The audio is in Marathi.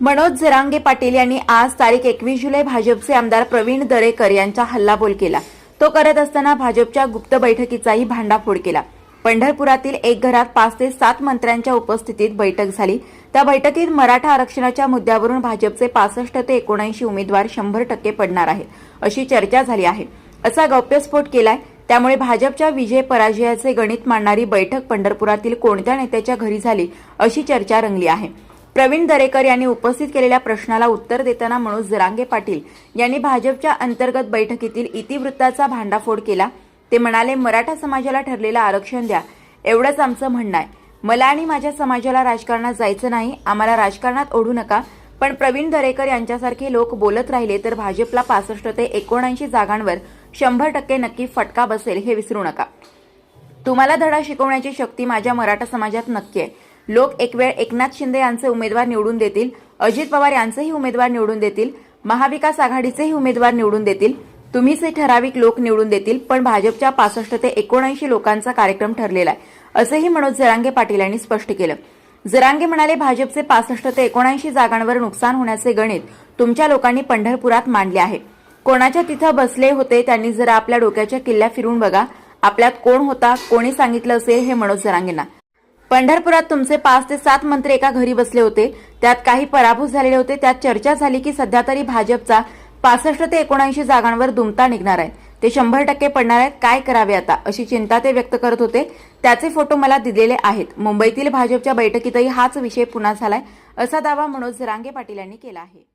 मनोज जरांगे पाटील यांनी आज तारीख एकवीस जुलै भाजपचे आमदार प्रवीण दरेकर यांचा हल्लाबोल केला. तो करत असताना भाजपच्या गुप्त बैठकीचाही भांडाफोड केला. पंढरपुरातील एक घरात पाच ते सात मंत्र्यांच्या उपस्थितीत बैठक झाली. त्या बैठकीत मराठा आरक्षणाच्या मुद्द्यावरून भाजपचे पासष्ट ते एकोणऐंशी उमेदवार शंभर टक्के पडणार आहेत अशी चर्चा झाली आहे. असा गौप्यस्फोट केलाय त्यामुळे भाजपच्या विजय पराजयाचे गणित मांडणारी बैठक पंढरपुरातील कोणत्या नेत्याच्या घरी झाली अशी चर्चा रंगली आहे. प्रवीण दरेकर यांनी उपस्थित केलेल्या प्रश्नाला उत्तर देताना मनोज जरांगे पाटील यांनी भाजपच्या अंतर्गत बैठकीतील इतिवृत्ताचा भांडाफोड केला. ते म्हणाले मराठा समाजाला ठरलेलं आरक्षण द्या. एवढंच आमचं म्हणणं आहे. मला आणि माझ्या समाजाला राजकारणात जायचं नाही. आम्हाला राजकारणात ओढू नका. पण प्रवीण दरेकर यांच्यासारखे लोक बोलत राहिले तर भाजपला पासष्ट ते एकोणऐंशी जागांवर शंभर टक्के नक्की फटका बसेल हे विसरू नका. तुम्हाला धडा शिकवण्याची शक्ती माझ्या मराठा समाजात नक्की आहे. लोक एक वेळ एकनाथ शिंदे यांचे उमेदवार निवडून देतील अजित पवार यांचेही उमेदवार निवडून देतील महाविकास आघाडीचेही उमेदवार निवडून देतील तुम्हीच हे ठराविक लोक निवडून देतील पण भाजपच्या पासष्ट ते एकोणऐंशी लोकांचा कार्यक्रम ठरलेला आहे असंही मनोज जरांगे पाटील यांनी स्पष्ट केलं. जरांगे म्हणाले भाजपचे पासष्ट ते एकोणऐंशी जागांवर नुकसान होण्याचे गणित तुमच्या लोकांनी पंढरपुरात मांडले आहे. कोणाच्या तिथं बसले होते त्यांनी जरा आपल्या डोक्याच्या किल्ल्या फिरून बघा आपल्यात कोण होता कोणी सांगितलं असेल हे मनोज जरांगेंना. पंढरपुरात तुमचे पाच ते सात मंत्री एका घरी बसले होते. त्यात काही पराभूत झालेले होते. त्यात चर्चा झाली की सध्या तरी भाजपचा पासष्ट ते एकोणऐंशी जागांवर दुमता निघणार आहे. ते शंभर टक्के पडणार आहेत. काय करावे आता? अशी चिंता ते व्यक्त करत होते. त्याचे फोटो मला दिलेले आहेत. मुंबईतील भाजपच्या बैठकीतही हाच विषय पुन्हा झालाय असा दावा मनोज झरांगे पाटील यांनी केला आहे.